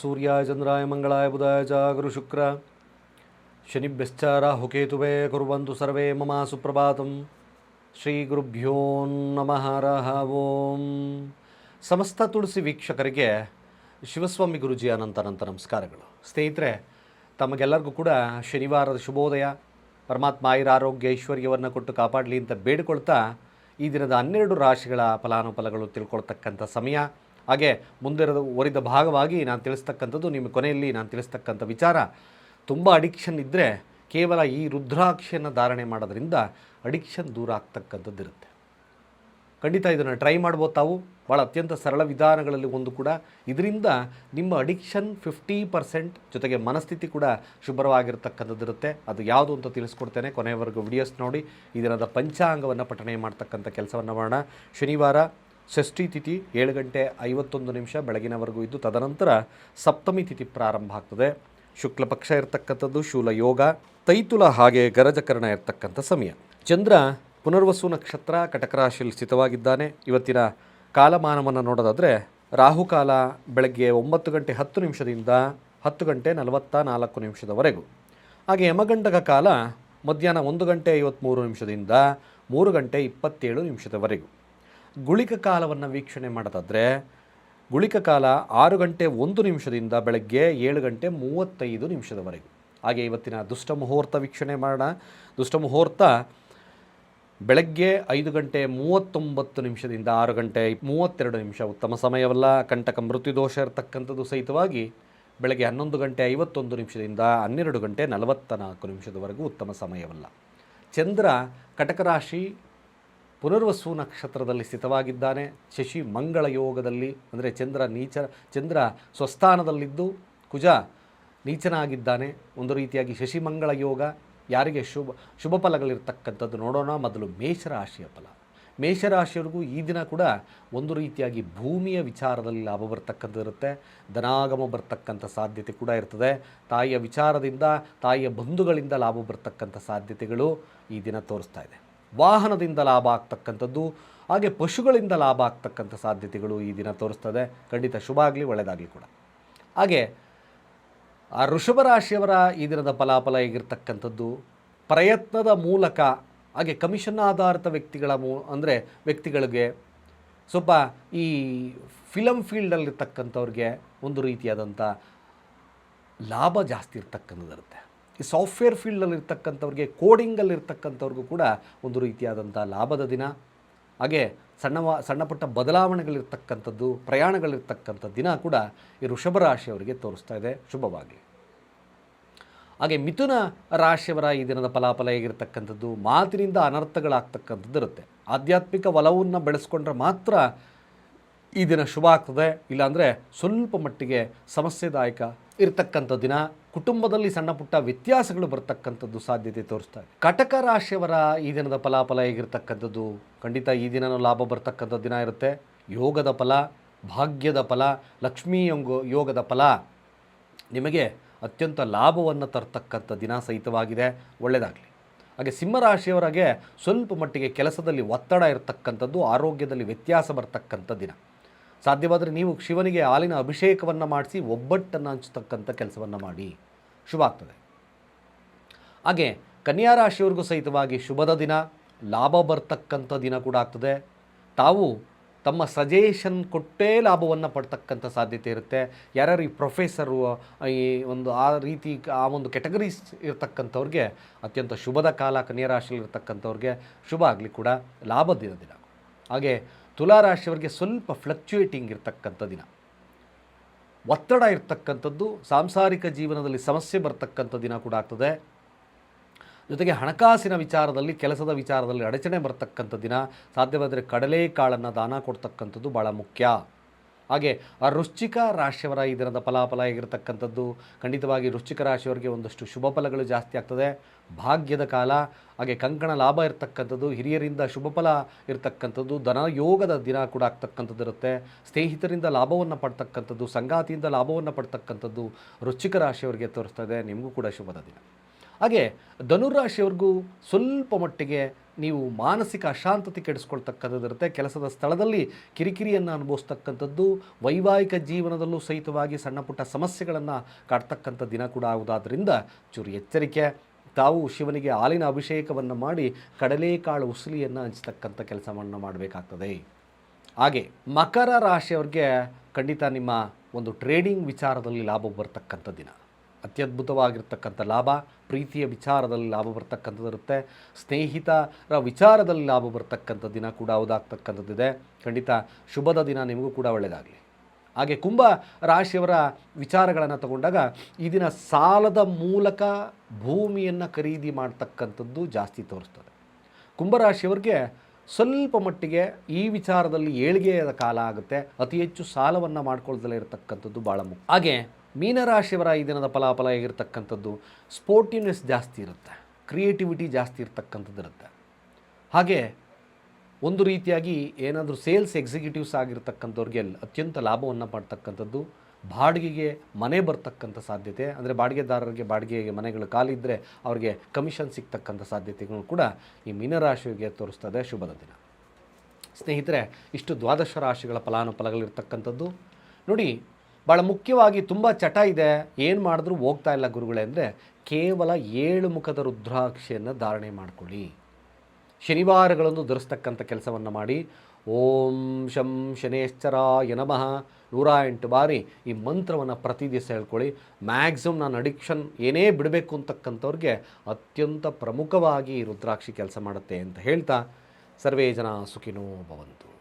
ಸೂರ್ಯಾಯ ಚಂದ್ರಾಯ ಮಂಗಳಾಯ ಬುಧಾಯ ಚ ಗುರು ಶುಕ್ರ. ಶನಿಭ್ಯಶ್ಚ ರಾಹುಕೇತುವೇ ಕುರ್ವಂತು ಸರ್ವೇ ಮಮ ಸುಪ್ರಭಾತಂ. ಶ್ರೀ ಗುರುಭ್ಯೋ ನಮಃ ಓಂ. ಸಮಸ್ತ ತುಳಸಿ ವೀಕ್ಷಕರಿಗೆ ಶಿವಸ್ವಾಮಿ ಗುರುಜಿ ಅನಂತ ಅನಂತ ನಮಸ್ಕಾರಗಳು. ಸ್ನೇಹಿತರೆ, ತಮಗೆಲ್ಲರಿಗೂ ಕೂಡ ಶನಿವಾರದ ಶುಭೋದಯ. ಪರಮಾತ್ಮ ಆಯುರಾರೋಗ್ಯ ಐಶ್ವರ್ಯವನ್ನು ಕೊಟ್ಟು ಕಾಪಾಡಲಿ ಅಂತ ಬೇಡಿಕೊಳ್ತಾ ಈ ದಿನದ ಹನ್ನೆರಡು ರಾಶಿಗಳ ಫಲಾನುಫಲಗಳು ತಿಳ್ಕೊಳ್ತಕ್ಕಂಥ ಸಮಯ. ಹಾಗೆ ಮುಂದೆ ಒರಿದ ಭಾಗವಾಗಿ ನಾನು ತಿಳಿಸ್ತಕ್ಕಂಥದ್ದು, ನಿಮ್ಮ ಕೊನೆಯಲ್ಲಿ ನಾನು ತಿಳಿಸ್ತಕ್ಕಂಥ ವಿಚಾರ. ತುಂಬ ಅಡಿಕ್ಷನ್ ಇದ್ದರೆ ಕೇವಲ ಈ ರುದ್ರಾಕ್ಷಿಯನ್ನು ಧಾರಣೆ ಮಾಡೋದ್ರಿಂದ ಅಡಿಕ್ಷನ್ ದೂರ ಆಗ್ತಕ್ಕಂಥದ್ದು ಇರುತ್ತೆ. ಖಂಡಿತ ಇದನ್ನು ಟ್ರೈ ಮಾಡ್ಬೋದು ತಾವು. ಭಾಳ ಅತ್ಯಂತ ಸರಳ ವಿಧಾನಗಳಲ್ಲಿ ಒಂದು ಕೂಡ. ಇದರಿಂದ ನಿಮ್ಮ ಅಡಿಕ್ಷನ್ ಫಿಫ್ಟಿ ಪರ್ಸೆಂಟ್ ಜೊತೆಗೆ ಮನಸ್ಥಿತಿ ಕೂಡ ಶುಭ್ರವಾಗಿರ್ತಕ್ಕಂಥದ್ದು ಇರುತ್ತೆ. ಅದು ಯಾವುದು ಅಂತ ತಿಳಿಸ್ಕೊಡ್ತೇನೆ. ಕೊನೆಯವರೆಗೂ ವಿಡಿಯೋಸ್ ನೋಡಿ. ದಿನದ ಪಂಚಾಂಗವನ್ನು ಪಠಣೆ ಮಾಡ್ತಕ್ಕಂಥ ಕೆಲಸವನ್ನು ಮಾಡೋಣ. ಶನಿವಾರ ಷಷ್ಠಿ ತಿಥಿ ಏಳು ಗಂಟೆ ಐವತ್ತೊಂದು ನಿಮಿಷ ಬೆಳಗಿನವರೆಗೂ ಇದ್ದು, ತದನಂತರ ಸಪ್ತಮಿ ತಿಥಿ ಪ್ರಾರಂಭ ಆಗ್ತದೆ. ಶುಕ್ಲ ಪಕ್ಷ ಇರತಕ್ಕಂಥದ್ದು ಶೂಲ ಯೋಗ, ತೈತುಲ ಹಾಗೆ ಗರಜಕರಣ ಇರತಕ್ಕಂಥ ಸಮಯ. ಚಂದ್ರ ಪುನರ್ವಸು ನಕ್ಷತ್ರ ಕಟಕ ರಾಶಿಯಲ್ಲಿ ಸ್ಥಿತವಾಗಿದ್ದಾನೆ. ಇವತ್ತಿನ ಕಾಲಮಾನವನ್ನು ನೋಡೋದಾದರೆ ರಾಹುಕಾಲ ಬೆಳಗ್ಗೆ ಒಂಬತ್ತು ಗಂಟೆ ಹತ್ತು ನಿಮಿಷದಿಂದ ಹತ್ತು ಗಂಟೆ ನಲವತ್ತ ನಾಲ್ಕು ನಿಮಿಷದವರೆಗೂ. ಹಾಗೆ ಯಮಗಂಡಕ ಕಾಲ ಮಧ್ಯಾಹ್ನ ಒಂದು ಗಂಟೆ ಐವತ್ತ್ಮೂರು ನಿಮಿಷದಿಂದ ಮೂರು ಗಂಟೆ ಇಪ್ಪತ್ತೇಳು ನಿಮಿಷದವರೆಗೂ. ಗುಳಿಕ ಕಾಲವನ್ನು ವೀಕ್ಷಣೆ ಮಾಡೋದಾದರೆ, ಗುಳಿಕ ಕಾಲ ಆರು ಗಂಟೆ ಒಂದು ನಿಮಿಷದಿಂದ ಬೆಳಗ್ಗೆ ಏಳು ಗಂಟೆ ಮೂವತ್ತೈದು ನಿಮಿಷದವರೆಗೂ. ಹಾಗೆ ಇವತ್ತಿನ ದುಷ್ಟ ಮುಹೂರ್ತ ವೀಕ್ಷಣೆ ಮಾಡೋಣ. ದುಷ್ಟ ಮುಹೂರ್ತ ಬೆಳಗ್ಗೆ ಐದು ಗಂಟೆ ಮೂವತ್ತೊಂಬತ್ತು ನಿಮಿಷದಿಂದ ಆರು ಗಂಟೆ ಮೂವತ್ತೆರಡು ನಿಮಿಷ ಉತ್ತಮ ಸಮಯವಲ್ಲ. ಕಂಟಕ ಮೃತ್ಯುದೋಷ ಇರತಕ್ಕಂಥದ್ದು ಸಹಿತವಾಗಿ ಬೆಳಗ್ಗೆ ಹನ್ನೊಂದು ಗಂಟೆ ಐವತ್ತೊಂದು ನಿಮಿಷದಿಂದ ಹನ್ನೆರಡು ಗಂಟೆ ನಲವತ್ತ ನಾಲ್ಕು ನಿಮಿಷದವರೆಗೂ ಉತ್ತಮ ಸಮಯವಲ್ಲ. ಚಂದ್ರ ಕಟಕ ರಾಶಿ ಪುನರ್ವಸು ನಕ್ಷತ್ರದಲ್ಲಿ ಸ್ಥಿತವಾಗಿದ್ದಾನೆ. ಶಶಿ ಮಂಗಳ ಯೋಗದಲ್ಲಿ, ಅಂದರೆ ಚಂದ್ರ ನೀಚ, ಚಂದ್ರ ಸ್ವಸ್ಥಾನದಲ್ಲಿದ್ದು ಕುಜ ನೀಚನಾಗಿದ್ದಾನೆ. ಒಂದು ರೀತಿಯಾಗಿ ಶಶಿಮಂಗಳ ಯೋಗ ಯಾರಿಗೆ ಶುಭ ಶುಭ ಫಲಗಳಿರ್ತಕ್ಕಂಥದ್ದು ನೋಡೋಣ. ಮೊದಲು ಮೇಷರಾಶಿಯ ಫಲ. ಮೇಷರಾಶಿಯವರಿಗೂ ಈ ದಿನ ಕೂಡ ಒಂದು ರೀತಿಯಾಗಿ ಭೂಮಿಯ ವಿಚಾರದಲ್ಲಿ ಲಾಭ ಬರ್ತಕ್ಕಂಥದ್ದು ಇರುತ್ತೆ. ಧನಾಗಮ ಬರ್ತಕ್ಕಂಥ ಸಾಧ್ಯತೆ ಕೂಡ ಇರ್ತದೆ. ತಾಯಿಯ ವಿಚಾರದಿಂದ, ತಾಯಿಯ ಬಂಧುಗಳಿಂದ ಲಾಭ ಬರ್ತಕ್ಕಂಥ ಸಾಧ್ಯತೆಗಳು ಈ ದಿನ ತೋರಿಸ್ತಾ ಇದೆ. ವಾಹನದಿಂದ ಲಾಭ ಆಗ್ತಕ್ಕಂಥದ್ದು, ಹಾಗೆ ಪಶುಗಳಿಂದ ಲಾಭ ಆಗ್ತಕ್ಕಂಥ ಸಾಧ್ಯತೆಗಳು ಈ ದಿನ ತೋರಿಸ್ತದೆ. ಖಂಡಿತ ಶುಭ ಆಗಲಿ ಒಳ್ಳೆಯದಾಗಲಿ ಕೂಡ. ಹಾಗೆ, ಆ ಋಷಭ ರಾಶಿಯವರ ಈ ದಿನದ ಫಲಾಫಲ ಹೇಗಿರ್ತಕ್ಕಂಥದ್ದು? ಪ್ರಯತ್ನದ ಮೂಲಕ, ಹಾಗೆ ಕಮಿಷನ್ ಆಧಾರಿತ ವ್ಯಕ್ತಿಗಳ ಮೂ, ಅಂದರೆ ವ್ಯಕ್ತಿಗಳಿಗೆ ಸ್ವಲ್ಪ ಈ ಫಿಲಮ್ ಫೀಲ್ಡಲ್ಲಿರ್ತಕ್ಕಂಥವ್ರಿಗೆ ಒಂದು ರೀತಿಯಾದಂಥ ಲಾಭ ಜಾಸ್ತಿ ಇರ್ತಕ್ಕಂಥದ್ದಿರುತ್ತೆ. ಈ ಸಾಫ್ಟ್ವೇರ್ ಫೀಲ್ಡಲ್ಲಿ ಇರ್ತಕ್ಕಂಥವ್ರಿಗೆ ಕೋಡಿಂಗಲ್ಲಿ ಇರ್ತಕ್ಕಂಥವ್ರಿಗೂ ಕೂಡ ಒಂದು ರೀತಿಯಾದಂಥ ಲಾಭದ ದಿನ. ಹಾಗೆ ಸಣ್ಣ ಸಣ್ಣ ಪುಟ್ಟ ಬದಲಾವಣೆಗಳಿರ್ತಕ್ಕಂಥದ್ದು, ಪ್ರಯಾಣಗಳಿರ್ತಕ್ಕಂಥ ದಿನ ಕೂಡ ಈ ವೃಷಭ ರಾಶಿಯವರಿಗೆ ತೋರಿಸ್ತಾ ಇದೆ. ಶುಭವಾಗಿ ಹಾಗೆ ಮಿಥುನ ರಾಶಿಯವರ ಈ ದಿನದ ಫಲಾಫಲ ಹೇಗಿರ್ತಕ್ಕಂಥದ್ದು? ಮಾತಿನಿಂದ ಅನರ್ಥಗಳಾಗ್ತಕ್ಕಂಥದ್ದು ಇರುತ್ತೆ. ಆಧ್ಯಾತ್ಮಿಕ ಒಲವನ್ನು ಬೆಳೆಸ್ಕೊಂಡ್ರೆ ಮಾತ್ರ ಈ ದಿನ ಶುಭ ಆಗ್ತದೆ. ಇಲ್ಲಾಂದರೆ ಸ್ವಲ್ಪ ಮಟ್ಟಿಗೆ ಸಮಸ್ಯೆದಾಯಕ ಇರತಕ್ಕಂಥ ದಿನ. ಕುಟುಂಬದಲ್ಲಿ ಸಣ್ಣ ಪುಟ್ಟ ವ್ಯತ್ಯಾಸಗಳು ಬರ್ತಕ್ಕಂಥದ್ದು ಸಾಧ್ಯತೆ ತೋರಿಸ್ತಾ ಕಟಕ ರಾಶಿಯವರ ಈ ದಿನದ ಫಲಾಫಲ ಹೇಗಿರ್ತಕ್ಕಂಥದ್ದು? ಖಂಡಿತ ಈ ದಿನನೂ ಲಾಭ ಬರ್ತಕ್ಕಂಥ ದಿನ ಇರುತ್ತೆ. ಯೋಗದ ಫಲ, ಭಾಗ್ಯದ ಫಲ, ಲಕ್ಷ್ಮೀ ಯೋಗದ ಫಲ ನಿಮಗೆ ಅತ್ಯಂತ ಲಾಭವನ್ನು ತರ್ತಕ್ಕಂಥ ದಿನ ಸಹಿತವಾಗಿದೆ. ಒಳ್ಳೆಯದಾಗಲಿ ಹಾಗೆ ಸಿಂಹರಾಶಿಯವರಿಗೆ ಸ್ವಲ್ಪ ಮಟ್ಟಿಗೆ ಕೆಲಸದಲ್ಲಿ ಒತ್ತಡ ಇರತಕ್ಕಂಥದ್ದು, ಆರೋಗ್ಯದಲ್ಲಿ ವ್ಯತ್ಯಾಸ ಬರ್ತಕ್ಕಂಥ ದಿನ. ಸಾಧ್ಯವಾದರೆ ನೀವು ಶಿವನಿಗೆ ಹಾಲಿನ ಅಭಿಷೇಕವನ್ನು ಮಾಡಿಸಿ ಒಬ್ಬಟ್ಟನ್ನು ಹಂಚತಕ್ಕಂಥ ಕೆಲಸವನ್ನು ಮಾಡಿ. ಶುಭ ಆಗ್ತದೆ. ಹಾಗೆ ಕನ್ಯಾ ರಾಶಿಯವ್ರಿಗೂ ಸಹಿತವಾಗಿ ಶುಭದ ದಿನ, ಲಾಭ ಬರ್ತಕ್ಕಂಥ ದಿನ ಕೂಡ ಆಗ್ತದೆ. ತಾವು ತಮ್ಮ ಸಜೆಷನ್ ಕೊಟ್ಟೇ ಲಾಭವನ್ನು ಪಡ್ತಕ್ಕಂಥ ಸಾಧ್ಯತೆ ಇರುತ್ತೆ. ಯಾರ್ಯಾರು ಈ ಪ್ರೊಫೆಸರು, ಈ ಒಂದು ಆ ರೀತಿ ಆ ಒಂದು ಕೆಟಗರೀಸ್ ಇರತಕ್ಕಂಥವ್ರಿಗೆ ಅತ್ಯಂತ ಶುಭದ ಕಾಲ ಕನ್ಯಾ ರಾಶಿಯಲ್ಲಿ ಇರ್ತಕ್ಕಂಥವ್ರಿಗೆ ಶುಭ ಆಗಲಿ ಕೂಡ, ಲಾಭದ ದಿನ. ಹಾಗೆ ತುಲಾ ರಾಶಿಯವರಿಗೆ ಸ್ವಲ್ಪ ಫ್ಲಕ್ಚುಯೇಟಿಂಗ್ ಇರತಕ್ಕಂಥ ದಿನ. ಒತ್ತಡ ಇರತಕ್ಕಂಥದ್ದು, ಸಾಂಸಾರಿಕ ಜೀವನದಲ್ಲಿ ಸಮಸ್ಯೆ ಬರ್ತಕ್ಕಂಥ ದಿನ ಕೂಡ ಆಗ್ತದೆ. ಜೊತೆಗೆ ಹಣಕಾಸಿನ ವಿಚಾರದಲ್ಲಿ, ಕೆಲಸದ ವಿಚಾರದಲ್ಲಿ ಅಡಚಣೆ ಬರ್ತಕ್ಕಂಥ ದಿನ. ಸಾಧ್ಯವಾದರೆ ಕಡಲೆಕಾಳನ್ನು ದಾನ ಕೊಡ್ತಕ್ಕಂಥದ್ದು ಭಾಳ ಮುಖ್ಯ. ಹಾಗೆ ಆ ವೃಶ್ಚಿಕ ರಾಶಿಯವರ ಈ ದಿನದ ಫಲಾಫಲ ಆಗಿರತಕ್ಕಂಥದ್ದು, ಖಂಡಿತವಾಗಿ ವೃಶ್ಚಿಕ ರಾಶಿಯವರಿಗೆ ಒಂದಷ್ಟು ಶುಭ ಫಲಗಳು ಜಾಸ್ತಿ ಆಗ್ತದೆ. ಭಾಗ್ಯದ ಕಾಲ, ಹಾಗೆ ಕಂಕಣ ಲಾಭ ಇರತಕ್ಕಂಥದ್ದು, ಹಿರಿಯರಿಂದ ಶುಭ ಫಲ ಇರತಕ್ಕಂಥದ್ದು, ಧನಯೋಗದ ದಿನ ಕೂಡ ಆಗ್ತಕ್ಕಂಥದ್ದು ಇರುತ್ತೆ. ಸ್ನೇಹಿತರಿಂದ ಲಾಭವನ್ನು ಪಡ್ತಕ್ಕಂಥದ್ದು, ಸಂಗಾತಿಯಿಂದ ಲಾಭವನ್ನು ಪಡ್ತಕ್ಕಂಥದ್ದು ರುಚಿಕ ರಾಶಿಯವರಿಗೆ ತೋರಿಸ್ತಾ ಇದೆ. ನಿಮಗೂ ಕೂಡ ಶುಭದ ದಿನ. ಹಾಗೆ ಧನುರಾಶಿಯವ್ರಿಗೂ ಸ್ವಲ್ಪ ಮಟ್ಟಿಗೆ ನೀವು ಮಾನಸಿಕ ಅಶಾಂತತೆ ಕೆಡಿಸ್ಕೊಳ್ತಕ್ಕಂಥದ್ದಿರುತ್ತೆ ಕೆಲಸದ ಸ್ಥಳದಲ್ಲಿ ಕಿರಿಕಿರಿಯನ್ನು ಅನುಭವಿಸ್ತಕ್ಕಂಥದ್ದು, ವೈವಾಹಿಕ ಜೀವನದಲ್ಲೂ ಸಹಿತವಾಗಿ ಸಣ್ಣ ಪುಟ್ಟ ಸಮಸ್ಯೆಗಳನ್ನು ಕಾಡ್ತಕ್ಕಂಥ ದಿನ ಕೂಡ ಆಗುವುದಾದ್ದರಿಂದ ಚೂರು ಎಚ್ಚರಿಕೆ, ತಾವು ಶಿವನಿಗೆ ಹಾಲಿನ ಅಭಿಷೇಕವನ್ನು ಮಾಡಿ ಕಡಲೆಕಾಳು ಉಸುಲಿಯನ್ನು ಹಂಚ್ತಕ್ಕಂಥ ಕೆಲಸವನ್ನು ಮಾಡಬೇಕಾಗ್ತದೆ. ಹಾಗೆ ಮಕರ ರಾಶಿಯವ್ರಿಗೆ ಖಂಡಿತ ನಿಮ್ಮ ಒಂದು ಟ್ರೇಡಿಂಗ್ ವಿಚಾರದಲ್ಲಿ ಲಾಭ ಬರ್ತಕ್ಕಂಥ ದಿನ. ಅತ್ಯದ್ಭುತವಾಗಿರ್ತಕ್ಕಂಥ ಲಾಭ, ಪ್ರೀತಿಯ ವಿಚಾರದಲ್ಲಿ ಲಾಭ ಬರ್ತಕ್ಕಂಥದ್ದಿರುತ್ತೆ ಸ್ನೇಹಿತರ ವಿಚಾರದಲ್ಲಿ ಲಾಭ ಬರ್ತಕ್ಕಂಥ ದಿನ ಕೂಡ ಹೌದಾಗ್ತಕ್ಕಂಥದ್ದಿದೆ ಖಂಡಿತ ಶುಭದ ದಿನ ನಿಮಗೂ ಕೂಡ ಒಳ್ಳೆಯದಾಗಲಿ. ಹಾಗೆ ಕುಂಭ ರಾಶಿಯವರ ವಿಚಾರಗಳನ್ನು ತಗೊಂಡಾಗ ಈ ದಿನ ಸಾಲದ ಮೂಲಕ ಭೂಮಿಯನ್ನು ಖರೀದಿ ಮಾಡ್ತಕ್ಕಂಥದ್ದು ಜಾಸ್ತಿ ತೋರಿಸ್ತದೆ. ಕುಂಭರಾಶಿಯವರಿಗೆ ಸ್ವಲ್ಪ ಮಟ್ಟಿಗೆ ಈ ವಿಚಾರದಲ್ಲಿ ಏಳಿಗೆಯ ಕಾಲ ಆಗುತ್ತೆ. ಅತಿ ಹೆಚ್ಚು ಸಾಲವನ್ನು ಮಾಡ್ಕೊಳ್ದಲೇ ಇರತಕ್ಕಂಥದ್ದು ಭಾಳ ಮುಖ್ಯ. ಹಾಗೆ ಮೀನರಾಶಿಯವರ ಈ ದಿನದ ಫಲಾಫಲ ಆಗಿರ್ತಕ್ಕಂಥದ್ದು ಸ್ಪೋರ್ಟಿವ್ನೆಸ್ ಜಾಸ್ತಿ ಇರುತ್ತೆ. ಕ್ರಿಯೇಟಿವಿಟಿ ಜಾಸ್ತಿ ಇರ್ತಕ್ಕಂಥದ್ದು ಇರುತ್ತೆ. ಹಾಗೆ ಒಂದು ರೀತಿಯಾಗಿ ಏನಾದರೂ ಸೇಲ್ಸ್ ಎಕ್ಸಿಕ್ಯೂಟಿವ್ಸ್ ಆಗಿರ್ತಕ್ಕಂಥವ್ರಿಗೆ ಅತ್ಯಂತ ಲಾಭವನ್ನು ಮಾಡ್ತಕ್ಕಂಥದ್ದು, ಬಾಡಿಗೆಗೆ ಮನೆ ಬರ್ತಕ್ಕಂಥ ಸಾಧ್ಯತೆ, ಅಂದರೆ ಬಾಡಿಗೆದಾರರಿಗೆ ಬಾಡಿಗೆಗೆ ಮನೆಗಳು ಕಾಲಿದ್ದರೆ ಅವರಿಗೆ ಕಮಿಷನ್ ಸಿಗ್ತಕ್ಕಂಥ ಸಾಧ್ಯತೆಗಳು ಕೂಡ ಈ ಮೀನರಾಶಿಗೆ ತೋರಿಸ್ತದೆ. ಶುಭದ ದಿನ. ಸ್ನೇಹಿತರೆ, ಇಷ್ಟು ದ್ವಾದಶ ರಾಶಿಗಳ ಫಲಾನುಫಲಗಳಿರ್ತಕ್ಕಂಥದ್ದು. ನೋಡಿ ಭಾಳ ಮುಖ್ಯವಾಗಿ ತುಂಬ ಚಟ ಇದೆ. ಏನು ಮಾಡಿದ್ರೂ ಹೋಗ್ತಾ ಇಲ್ಲ ಗುರುಗಳೇ ಅಂದರೆ ಕೇವಲ ಏಳು ಮುಖದ ರುದ್ರಾಕ್ಷಿಯನ್ನು ಧಾರಣೆ ಮಾಡಿಕೊಳ್ಳಿ. ಶನಿವಾರಗಳನ್ನು ಧರಿಸ್ತಕ್ಕಂಥ ಕೆಲಸವನ್ನು ಮಾಡಿ. ಓಂ ಶಂ ಶನೇಶ್ಚರಾಯ ನಮಃ. ನೂರ ಎಂಟು ಬಾರಿ ಈ ಮಂತ್ರವನ್ನು ಪ್ರತಿ ದಿವಸ ಹೇಳ್ಕೊಳ್ಳಿ. ಮ್ಯಾಕ್ಸಿಮಮ್ ನಾನು ಅಡಿಕ್ಷನ್ ಏನೇ ಬಿಡಬೇಕು ಅಂತಕ್ಕಂಥವ್ರಿಗೆ ಅತ್ಯಂತ ಪ್ರಮುಖವಾಗಿ ರುದ್ರಾಕ್ಷಿ ಕೆಲಸ ಮಾಡುತ್ತೆ ಅಂತ ಹೇಳ್ತಾ ಸರ್ವೇ ಜನ ಸುಖಿನೋ ಭವಂತು.